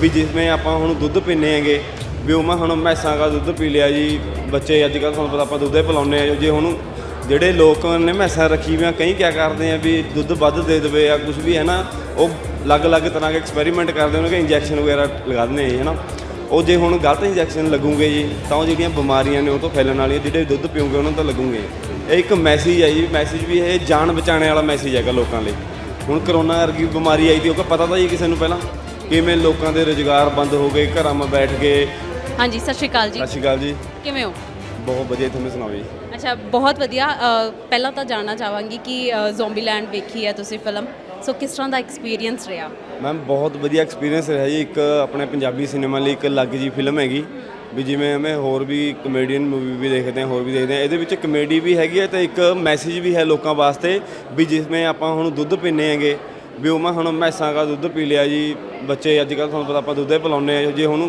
ਵੀ ਜਿਵੇਂ ਆਪਾਂ ਹੁਣ ਦੁੱਧ ਪੀਂਦੇ ਹੈਗੇ, ਵੀ ਉਹ ਮੈਂ ਹੁਣ ਮੈਸਾਂ ਦਾ ਦੁੱਧ ਪੀ ਲਿਆ ਜੀ, ਬੱਚੇ ਅੱਜ ਕੱਲ੍ਹ ਤੁਹਾਨੂੰ ਪਤਾ ਆਪਾਂ ਦੁੱਧ ਹੀ ਪਿਲਾਉਂਦੇ ਆ ਜੇ ਹੁਣ ਜਿਹੜੇ ਲੋਕ ਨੇ ਮੈਸਾਂ ਰੱਖੀ ਹੋਈਆਂ, ਕਈ ਕਿਆ ਕਰਦੇ ਆ ਵੀ ਦੁੱਧ ਵੱਧ ਦੇ ਦੇਵੇ ਜਾਂ ਕੁਝ ਵੀ ਹੈ ਨਾ ਉਹ ਅਲੱਗ-ਅਲੱਗ ਤਰ੍ਹਾਂ ਦੇ ਐਕਸਪੈਰੀਮੈਂਟ ਕਰਦੇ ਉਹਨਾਂ ਕੇ ਇੰਜੈਕਸ਼ਨ ਵਗੈਰਾ ਲਗਾ ਦਿੰਦੇ ਆ ਜੀ ਹੈ ਨਾ ਉਹ ਜੇ ਹੁਣ ਗਲਤ ਇੰਜੈਕਸ਼ਨ ਲੱਗੂਗੇ ਜੀ, ਤਾਂ ਉਹ ਜਿਹੜੀਆਂ ਬਿਮਾਰੀਆਂ ਨੇ ਉਹ ਤੋਂ ਫੈਲਣ ਵਾਲੀਆਂ, ਜਿਹੜੇ ਦੁੱਧ ਪੀਓਗੇ ਉਹਨਾਂ ਤੋਂ ਲੱਗੂਗੇ। ਇਹ ਇੱਕ ਮੈਸੇਜ ਹੈ ਜੀ ਮੈਸੇਜ ਵੀ ਇਹ ਜਾਨ ਬਚਾਉਣ ਵਾਲਾ ਮੈਸੇਜ ਹੈਗਾ ਲੋਕਾਂ ਲਈ। ਹੁਣ ਕਰੋਨਾ ਵਰਗੀ ਬਿਮਾਰੀ ਆਈ ਤੀ ਉਹ ਕੋ ਪਤਾ ਤਾਂ ਜੀ ਕਿਸੇ ਨੂੰ ਪਹਿਲਾਂ। ਕਿਵੇਂ ਲੋਕਾਂ ਦੇ ਰੁਜ਼ਗਾਰ ਬੰਦ ਹੋ ਗਏ ਘਰਾਂ 'ਚ ਬੈਠ ਗਏ? ਹਾਂਜੀ ਸਤਿ ਸ਼੍ਰੀ ਅਕਾਲ ਜੀ। ਸਤਿ ਸ਼੍ਰੀ ਅਕਾਲ ਜੀ। ਕਿਵੇਂ ਹੋ? ਬਹੁਤ ਵਧੀਆ ਤੁਹਾਨੂੰ ਸੁਣਾਓ ਜੀ? ਅੱਛਾ ਬਹੁਤ ਵਧੀਆ। ਅ, ਪਹਿਲਾਂ ਤਾਂ ਜਾਣਨਾ ਚਾਹਾਂਗੀ ਕਿ ਜ਼ੋਂਬੀਲੈਂਡ ਵੇਖੀ ਹੈ ਤੁਸੀਂ ਫਿਲਮ ਸੋ ਕਿਸ ਤਰ੍ਹਾਂ ਦਾ ਐਕਸਪੀਰੀਅੰਸ ਰਿਹਾ? ਮੈਮ ਬਹੁਤ ਵਧੀਆ ਐਕਸਪੀਰੀਅੰਸ ਰਿਹਾ ਜੀ। ਇੱਕ ਆਪਣੇ ਪੰਜਾਬੀ ਸਿਨੇਮਾ ਲਈ ਇੱਕ ਅਲੱਗ ਜੀ ਫਿਲਮ ਹੈਗੀ। ਵੀ ਜਿਵੇਂ ਹਮੇ ਹੋਰ ਵੀ ਕਮੇਡੀਅਨ ਮੂਵੀ ਵੀ ਦੇਖਦੇ ਹਾਂ ਹੋਰ ਵੀ ਦੇਖਦੇ ਹਾਂ। ਇਹਦੇ ਵਿੱਚ ਕਮੇਡੀ ਵੀ ਹੈਗੀ ਹੈ ਤੇ ਇੱਕ ਮੈਸੇਜ ਵੀ ਹੈ ਲੋਕਾਂ ਵਾਸਤੇ ਵੀ ਜਿਵੇਂ ਆਪਾਂ ਹੁਣ ਦੁੱਧ ਪੀਂਦੇ ਹੈਗੇ। ਵੀ ਉਹ ਮੈਂ ਹੁਣ ਮੈਸਾਂ ਦਾ ਦੁੱਧ ਪੀ ਲਿਆ ਜੀ। ਬੱਚੇ ਅੱਜ ਕੱਲ੍ਹ ਤੁਹਾਨੂੰ ਪਤਾ ਆਪਾਂ ਦੁੱਧ ਹੀ ਪਿਲਾਉਂਦੇ ਆ ਜੇ ਹੁਣ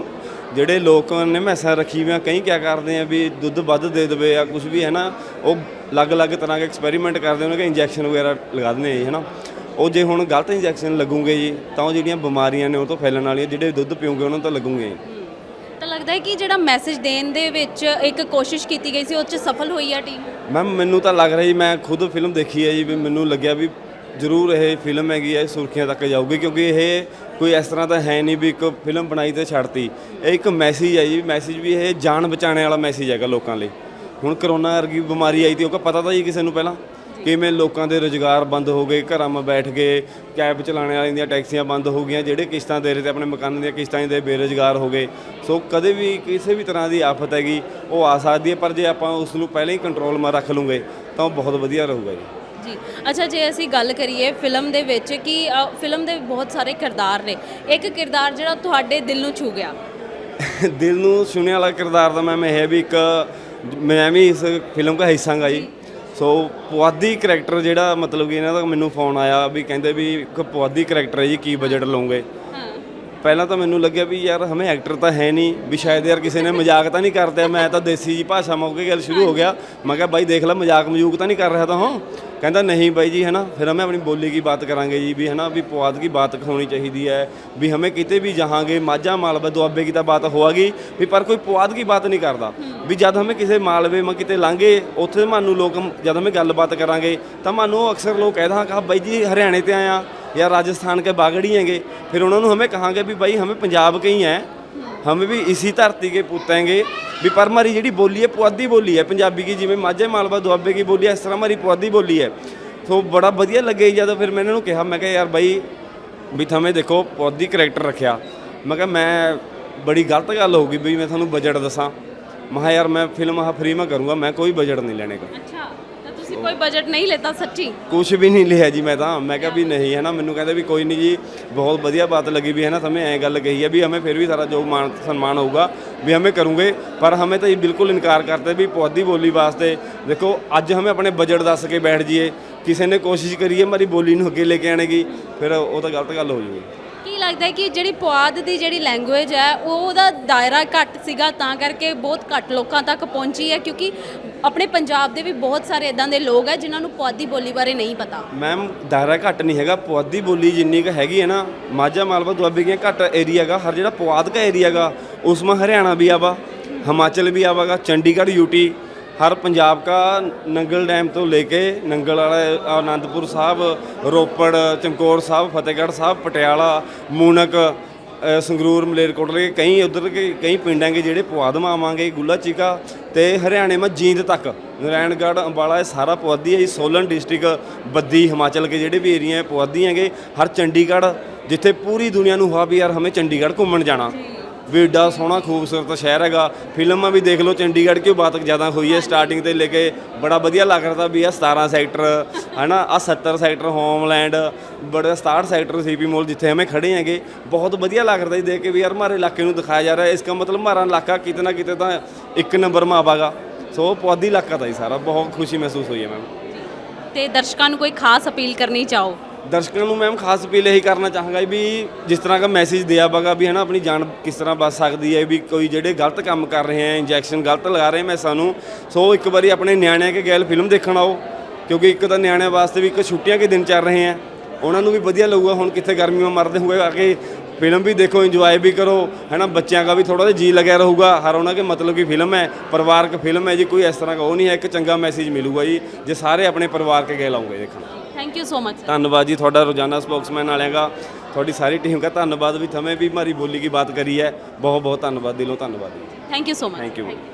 ਜਿਹੜੇ ਲੋਕ ਨੇ ਮੈਸਾਂ ਰੱਖੀ ਹੋਈਆਂ ਕਈ ਕਿਆ ਕਰਦੇ ਆ ਵੀ ਦੁੱਧ ਵੱਧ ਦੇ ਦੇਵੇ ਜਾਂ ਕੁਝ ਵੀ ਹੈ ਨਾ ਉਹ ਅਲੱਗ-ਅਲੱਗ ਤਰ੍ਹਾਂ ਦੇ ਐਕਸਪੈਰੀਮੈਂਟ ਕਰਦੇ ਉਹਨਾਂ ਕੇ ਇੰਜੈਕਸ਼ਨ ਵਗੈਰਾ ਲਗਾ ਦਿੰਦੇ ਆ ਜੀ ਹੈ ਨਾ। ਉਹ ਜੇ ਹੁਣ ਗਲਤ ਇੰਜੈਕਸ਼ਨ ਲੱਗੂਗੇ ਜੀ ਤਾਂ ਉਹ ਜਿਹੜੀਆਂ ਬਿਮਾਰੀਆਂ ਨੇ ਉਹ ਤੋਂ ਫੈਲਣ ਵਾਲੀਆਂ ਜਿਹੜੇ ਦੁੱਧ ਪੀਓਗੇ ਉਹਨਾਂ ਤੋਂ ਲੱਗੂਗੇ ਤਾਂ ਲੱਗਦਾ ਹੈ ਕਿ ਜਿਹੜਾ ਮੈਸੇਜ ਦੇਣ ਦੇ ਵਿੱਚ ਇੱਕ ਕੋਸ਼ਿਸ਼ ਕੀਤੀ ਗਈ ਸੀ ਉਹ 'ਚ ਸਫਲ ਹੋਈ ਆ ਟੀਮ ਮੈਮ ਮੈਨੂੰ ਤਾਂ ਲੱਗ ਰਿਹਾ ਜੀ ਮੈਂ ਖੁਦ ਫਿਲਮ ਦੇਖੀ ਹੈ ਜੀ ਵੀ ਮੈਨੂੰ ਲੱਗਿਆ ਵੀ ਜ਼ਰੂਰ ਇਹ ਫਿਲਮ ਹੈਗੀ ਹੈ ਸੁਰਖੀਆਂ ਤੱਕ ਜਾਊਗੀ, ਕਿਉਂਕਿ ਇਹ ਕੋਈ ਇਸ ਤਰ੍ਹਾਂ ਤਾਂ ਹੈ ਨਹੀਂ ਵੀ ਇੱਕ ਫਿਲਮ ਬਣਾਈ ਤੇ ਛੱਡਤੀ। ਇਹ ਇੱਕ ਮੈਸੇਜ ਹੈ ਜੀ ਮੈਸੇਜ ਵੀ ਇਹ ਜਾਨ ਬਚਾਉਣ ਵਾਲਾ ਮੈਸੇਜ ਹੈਗਾ ਲੋਕਾਂ ਲਈ। ਹੁਣ ਕਰੋਨਾ ਵਰਗੀ ਬਿਮਾਰੀ ਆਈ ਤੀ, ਉਹ ਪਤਾ ਤਾਂ ਜੀ ਕਿਸੇ ਨੂੰ ਪਹਿਲਾਂ ਕਿਵੇਂ ਲੋਕਾਂ ਦੇ ਰੁਜ਼ਗਾਰ ਬੰਦ ਹੋ ਗਏ, ਘਰਾਂ 'ਚ ਬੈਠ ਗਏ ਕੈਬ ਚਲਾਉਣ ਵਾਲਿਆਂ ਦੀਆਂ ਟੈਕਸੀਆਂ ਬੰਦ ਹੋ ਗਈਆਂ, ਜਿਹੜੇ ਕਿਸ਼ਤਾਂ ਦੇ ਰਹੇ ਤੇ ਆਪਣੇ ਮਕਾਨਾਂ ਦੀਆਂ ਕਿਸ਼ਤਾਂ ਦੇ ਬੇਰੁਜ਼ਗਾਰ ਹੋ ਗਏ। ਸੋ ਕਦੇ ਵੀ ਕਿਸੇ ਵੀ ਤਰ੍ਹਾਂ ਦੀ ਆਫਤ ਹੈਗੀ, ਉਹ ਆ ਸਕਦੀ ਹੈ, ਪਰ ਜੇ ਆਪਾਂ ਉਸ ਨੂੰ ਪਹਿਲਾਂ ਹੀ ਕੰਟਰੋਲ 'ਮਾ ਰੱਖ ਲੂਗੇ, ਤਾਂ ਉਹ ਬਹੁਤ ਵਧੀਆ ਰਹੂਗਾ ਜੀ। ਜੀ ਅੱਛਾ ਜੇ ਅਸੀਂ ਗੱਲ ਕਰੀਏ ਫਿਲਮ ਦੇ ਵਿੱਚ ਕਿ ਅ, ਫਿਲਮ ਦੇ ਬਹੁਤ ਸਾਰੇ ਕਿਰਦਾਰ ਨੇ ਇੱਕ ਕਿਰਦਾਰ ਜਿਹੜਾ ਤੁਹਾਡੇ ਦਿਲ ਨੂੰ ਛੂ ਗਿਆ? ਦਿਲ ਨੂੰ ਛੂਹਣੇ ਵਾਲਾ ਕਿਰਦਾਰ ਦਾ ਮੈਂ ਇਹ ਹੈ ਵੀ ਇੱਕ ਮੈਂ ਵੀ ਇਸ ਫਿਲਮ ਦਾ ਹਿੱਸਾ ਗਾ ਜੀ। ਸੋ ਪੁਆਧੀ ਕਰੈਕਟਰ ਜਿਹੜਾ ਮਤਲਬ ਕਿ ਇਹਨਾਂ ਦਾ ਮੈਨੂੰ ਫੋਨ ਆਇਆ ਵੀ ਕਹਿੰਦੇ ਵੀ ਇੱਕ ਪੁਆਧੀ ਕਰੈਕਟਰ ਹੈ ਜੀ ਕੀ ਬਜਟ ਲਓਗੇ? ਹਾਂ। ਪਹਿਲਾਂ ਤਾਂ ਮੈਨੂੰ ਲੱਗਿਆ ਵੀ ਯਾਰ ਹਮੇ ਐਕਟਰ ਤਾਂ ਹੈ ਨਹੀਂ ਵੀ ਸ਼ਾਇਦ ਯਾਰ ਕਿਸੇ ਨੇ ਮਜ਼ਾਕ ਤਾਂ ਨਹੀਂ ਕਰਦਾ ਮੈਂ ਤਾਂ ਦੇਸੀ ਜੀ ਭਾਸ਼ਾ ਮੌਕੇ ਗੱਲ ਸ਼ੁਰੂ ਹੋ ਗਿਆ। ਮੈਂ ਕਿਹਾ ਬਾਈ ਦੇਖ ਲੈ ਮਜ਼ਾਕ ਮਜੂਕ ਤਾਂ ਨਹੀਂ ਕਰ ਰਿਹਾ ਤਾਂ ਹਾਂ। ਕਹਿੰਦਾ ਨਹੀਂ ਬਾਈ ਜੀ है ना फिर हमें अपनी बोली की बात करेंगे जी भी है ना भी पुआध की बात होनी चाहिए है भी हमें कितने भी जाएंगे माझा मालवा ਤਾਂ ਬਾਤ तो बात होगी भी पर कोई ਬਾਤ ਨਹੀਂ ਕਰਦਾ। ਵੀ ਜਦ ਹਮੇ ਕਿਸੇ ਮਾਲਵੇ ਮੈਂ ਕਿਤੇ ਲਾਂਗੇ ਉੱਥੇ ਮਾਨੂੰ ਲੋਕ ਜਦ ਹਮੇ ਗੱਲਬਾਤ ਕਰਾਂਗੇ, ਤਾਂ ਮਾਨੂੰ ਅਕਸਰ ਲੋਕ ਕਹਿਦਾ, ਕਹਾ ਬਾਈ ਜੀ, ਹਰਿਆਣੇ ਤੇ ਆਇਆ, ਜਾਂ ਰਾਜਸਥਾਨ ਕੇ ਬਾਗੜੀ ਹੈਗੇ। ਫਿਰ ਉਹਨਾਂ ਨੂੰ ਹਮੇ ਕਹਾਂਗੇ ਵੀ ਬਾਈ, ਹਮੇ ਪੰਜਾਬ ਕੇ ਹੀ ਹੈ। ਹਮੇ ਵੀ ਇਸੀ ਧਰਤੀ ਕੇ ਪੁੱਤ ਵੀ ਪਰ ਮਾਰੀ ਜਿਹੜੀ ਬੋਲੀ ਹੈ, ਪੁਆਧੀ ਬੋਲੀ ਹੈ, ਪੰਜਾਬੀ ਦੀ ਜਿਵੇਂ ਮਾਝੇ ਮਾਲਵਾ ਦੁਆਬੇ ਦੀ ਬੋਲੀ ਹੈ, ਇਸ ਤਰ੍ਹਾਂ ਮਾਰੀ ਪੁਆਧੀ ਬੋਲੀ ਹੈ। ਸੋ ਬੜਾ ਵਧੀਆ ਲੱਗਿਆ ਜੀ, ਜਦੋਂ ਫਿਰ ਮੈਂ ਇਹਨਾਂ ਨੂੰ ਕਿਹਾ, ਮੈਂ ਕਿਹਾ, ਯਾਰ ਬਾਈ, ਵੀ ਥਵੇਂ ਦੇਖੋ, ਪੁਆਧੀ ਕਰੈਕਟਰ ਰੱਖਿਆ। ਮੈਂ ਕਿਹਾ, ਮੈਂ, ਬੜੀ ਗਲਤ ਗੱਲ ਹੋ ਗਈ ਵੀ ਮੈਂ ਤੁਹਾਨੂੰ ਬਜਟ ਦੱਸਾਂ। ਮੈਂ ਕਿਹਾ, ਯਾਰ, ਮੈਂ ਫਿਲਮ ਆ ਫ੍ਰੀ ਮੈਂ ਕਰੂੰਗਾ, ਮੈਂ ਕੋਈ ਬਜਟ ਨਹੀਂ ਲੈਣੇਗਾ ਅੱਛਾ। ਕੋਈ ਬਜਟ ਨਹੀਂ ਲੈਤਾ ਸੱਚੀ। ਕੁਝ ਵੀ ਨਹੀਂ ਲਿਆ ਜੀ ਮੈਂ ਤਾਂ। ਮੈਂ ਕਿਹਾ ਵੀ ਨਹੀਂ ਹੈ ਨਾ ਮੈਨੂੰ ਕਹਿੰਦੇ ਵੀ ਕੋਈ ਨਹੀਂ ਜੀ ਬਹੁਤ ਵਧੀਆ ਬਾਤ ਲੱਗੀ ਵੀ ਹੈ ਨਾ ਸਮੇਂ ਐ ਗੱਲ ਕਹੀ ਹੈ ਵੀ ਹਮੇ ਫਿਰ ਵੀ ਸਾਰਾ ਜੋ ਮਾਨ ਸਨਮਾਨ ਹੋਊਗਾ ਵੀ ਹਮੇ ਕਰੂੰਗੇ। ਪਰ ਹਮੇ ਤਾਂ ਇਹ ਬਿਲਕੁਲ ਇਨਕਾਰ ਕਰਤੇ ਵੀ ਪੁਆਧੀ ਬੋਲੀ ਵਾਸਤੇ। ਦੇਖੋ ਅੱਜ ਹਮੇ ਆਪਣੇ ਬਜਟ ਦੱਸ ਕੇ ਬੈਠ ਜਾਈਏ। ਕਿਸੇ ਨੇ ਕੋਸ਼ਿਸ਼ ਕਰੀਏ ਮਾਰੀ ਬੋਲੀ ਨੂੰ ਅੱਗੇ ਲੈ ਕੇ ਆਣੇਗੀ ਫਿਰ ਉਹ ਤਾਂ ਗਲਤ ਗੱਲ ਹੋ ਜੂਗੀ। ਕੀ ਲੱਗਦਾ ਹੈ ਕਿ ਜਿਹੜੀ ਪੁਆਧ ਦੀ ਜਿਹੜੀ ਲੈਂਗੁਏਜ ਹੈ ਉਹ ਉਹਦਾ ਦਾਇਰਾ ਘੱਟ ਸੀਗਾ ਤਾਂ ਕਰਕੇ ਬਹੁਤ ਘੱਟ ਲੋਕਾਂ ਤੱਕ ਪਹੁੰਚੀ ਹੈ ਕਿਉਂਕਿ ਆਪਣੇ ਪੰਜਾਬ ਦੇ ਵੀ ਬਹੁਤ ਸਾਰੇ ਇਦਾਂ ਦੇ ਲੋਕ ਹੈ ਜਿਨ੍ਹਾਂ ਨੂੰ ਪੁਆਧੀ ਬੋਲੀ ਬਾਰੇ ਨਹੀਂ ਪਤਾ। ਮੈਮ ਦਾਇਰਾ ਘੱਟ ਨਹੀਂ ਹੈਗਾ। ਪੁਆਧੀ ਬੋਲੀ ਜਿੰਨੀ ਕੁ ਹੈਗੀ ਹੈ ਨਾ, ਮਾਝਾ ਮਾਲਵਾ ਦੁਆਬੇ ਕੀ ਘੱਟ ਏਰੀਆ ਹੈਗਾ। ਹਰ ਜਿਹੜਾ ਪੁਆਧ ਦਾ ਏਰੀਆ ਹੈਗਾ, ਉਸਮਾ ਹਰਿਆਣਾ ਵੀ ਆਵਾ, ਹਿਮਾਚਲ ਵੀ ਆਵਾਗਾ, ਚੰਡੀਗੜ੍ਹ ਯੂਟੀ ਹਰ ਪੰਜਾਬ का ਨੰਗਲ ਡੈਮ ਤੋਂ ਲੈ ਕੇ ਨੰਗਲ ਵਾਲਾ, ਆਨੰਦਪੁਰ ਸਾਹਿਬ, ਰੋਪੜ, ਚਮਕੌਰ ਸਾਹਿਬ, ਫਤਿਹਗੜ੍ਹ ਸਾਹਿਬ, ਪਟਿਆਲਾ, ਮੂਨਕ ਸੰਗਰੂਰ, ਮਲੇਰਕੋਟਲੇ ਕਈ ਉਧਰ ਕੇ, ਕਈ ਪਿੰਡਾਂ ਕੇ ਜਿਹੜੇ ਪੁਆਧ ਆਵਾਂਗੇ ਗੁੱਲਾ ਚੀਕਾ ਤੇ ਹਰਿਆਣੇ ਮਾ ਜੀਂਦ ਤੱਕ। ਨਾਰਾਇਣਗੜ੍ਹ, ਅੰਬਾਲਾ, ਇਹ ਸਾਰਾ ਪੁਆਧੀ ਹੈ ਜੀ, ਸੋਲਨ ਡਿਸਟ੍ਰਿਕਟ, ਬੱਦੀ, ਹਿਮਾਚਲ ਕੇ ਜਿਹੜੇ ਵੀ ਏਰੀਆ ਹੈ, ਪੁਆਧੀ ਹੈਗੇ, ਹਰ ਚੰਡੀਗੜ੍ਹ, ਜਿੱਥੇ ਪੂਰੀ ਦੁਨੀਆ ਨੂੰ ਹੋਆ ਵੀ ਯਾਰ, ਹਮੇ ਚੰਡੀਗੜ੍ਹ ਘੁੰਮਣ ਜਾਣਾ। ਵੀ ਏਡਾ ਸੋਹਣਾ ਖੂਬਸੂਰਤ ਸ਼ਹਿਰ ਹੈਗਾ। ਫਿਲਮਾਂ ਵੀ ਦੇਖ ਲਓ, ਚੰਡੀਗੜ੍ਹ ਕਿਉਂ ਬਾਤ ਜ਼ਿਆਦਾ ਹੋਈ ਹੈ ਸਟਾਰਟਿੰਗ ਤੇ ਲੈ ਕੇ ਬੜਾ ਵਧੀਆ ਲੱਗ ਰਿਹਾ ਵੀ ਆ 17 ਸੈਕਟਰ ਹਨਾ ਆ 70 ਸੈਕਟਰ ਹੋਮਲੈਂਡ ਬੜਾ 67 ਸੈਕਟਰ ਸੀਪੀ ਮੋਲ ਜਿੱਥੇ ਹਮੇ ਖੜੇ ਹੈਗੇ। ਬਹੁਤ ਵਧੀਆ ਲੱਗ ਰਿਹਾ ਜੀ ਦੇਖ ਕੇ ਵੀ ਯਾਰ ਮਾਰੇ ਇਲਾਕੇ ਨੂੰ ਦਿਖਾਇਆ ਜਾ ਰਿਹਾ। ਇਸ ਦਾ ਮਤਲਬ ਮਾਰਾ ਇਲਾਕਾ ਕਿਤੇ ਨਾ ਕਿਤੇ ਤਾਂ ਇੱਕ ਨੰਬਰ ਮਾ ਸੋ ਪੁਆਧੀ ਇਲਾਕਾ ਤਾਂ ਜੀ ਸਾਰਾ। ਬਹੁਤ ਖੁਸ਼ੀ ਮਹਿਸੂਸ ਹੋਈ ਹੈ ਮੈਮ। ਤੇ ਦਰਸ਼ਕਾਂ ਨੂੰ ਕੋਈ ਖਾਸ ਅਪੀਲ ਕਰਨੀ ਚਾਹੋ? ਦਰਸ਼ਕਾਂ ਨੂੰ ਮੈਮ ਖਾਸ ਅਪੀਲ ਇਹੀ ਕਰਨਾ ਚਾਹਾਂਗਾ ਵੀ ਜਿਸ ਤਰ੍ਹਾਂ ਦਾ ਮੈਸੇਜ ਦਿਆ ਬਗਾ ਵੀ ਹਨਾ, ਆਪਣੀ ਜਾਨ ਕਿਸ ਤਰ੍ਹਾਂ ਬਚ ਸਕਦੀ ਹੈ, ਵੀ ਕੋਈ ਜਿਹੜੇ ਗਲਤ ਕੰਮ ਕਰ ਰਹੇ ਹੈ ਇੰਜੈਕਸ਼ਨ ਗਲਤ ਲਗਾ ਰਹੇ ਮੈਂ ਸਾਨੂੰ, ਸੋ ਇੱਕ ਵਾਰੀ ਆਪਣੇ ਨਿਆਣਿਆਂ ਕੇ ਗੈਲ ਫਿਲਮ ਦੇਖਣ ਆਓ, ਕਿਉਂਕਿ ਇੱਕ ਤਾਂ ਨਿਆਣਿਆਂ ਵਾਸਤੇ ਵੀ ਇੱਕ ਛੁੱਟੀਆਂ ਕੇ ਦਿਨ ਚੱਲ ਰਹੇ ਹੈ, ਉਹਨਾਂ ਨੂੰ ਵੀ ਵਧੀਆ ਲੱਗੂਗਾ, ਹੁਣ ਕਿੱਥੇ ਗਰਮੀਆਂ ਮਰਦੇ ਹੋਏ ਆ ਕੇ ਫਿਲਮ ਵੀ ਦੇਖੋ ਇੰਜੋਏ ਵੀ ਕਰੋ, ਹੈਨਾ, ਬੱਚਿਆਂ ਦਾ ਵੀ ਥੋੜਾ ਜਿਹਾ ਜੀ ਲੱਗਿਆ ਰਹੂਗਾ, ਹਰ ਉਹਨਾਂ ਕੇ ਮਤਲਬ ਕੀ ਫਿਲਮ ਹੈ, ਪਰਿਵਾਰਕ ਫਿਲਮ ਹੈ, ਜੀ ਕੋਈ ਇਸ ਤਰ੍ਹਾਂ ਦਾ ਉਹ ਨਹੀਂ ਹੈ, ਇੱਕ ਚੰਗਾ ਮੈਸੇਜ ਮਿਲੂਗਾ ਜੀ, ਜੇ ਸਾਰੇ ਆਪਣੇ ਪਰਿਵਾਰ ਕੇ ਗੈਲ ਆਉਂਗੇ ਦੇਖਣ। ਥੈਂਕ ਯੂ ਸੋ ਮਚ ਧੰਨਵਾਦ ਜੀ ਤੁਹਾਡਾ ਰੋਜ਼ਾਨਾ ਸਪੋਕਸਮੈਨ ਵਾਲਿਆਂ ਦਾ ਤੁਹਾਡੀ ਸਾਰੀ ਟੀਮ ਦਾ ਧੰਨਵਾਦ ਵੀ ਥਮੇ ਵੀ ਹਮਾਰੀ ਬੋਲੀ ਕੀ ਬਾਤ ਕਰੀ ਹੈ। ਬਹੁਤ ਬਹੁਤ ਧੰਨਵਾਦ ਦਿਲੋਂ ਧੰਨਵਾਦ ਜੀ। Thank you so much thank you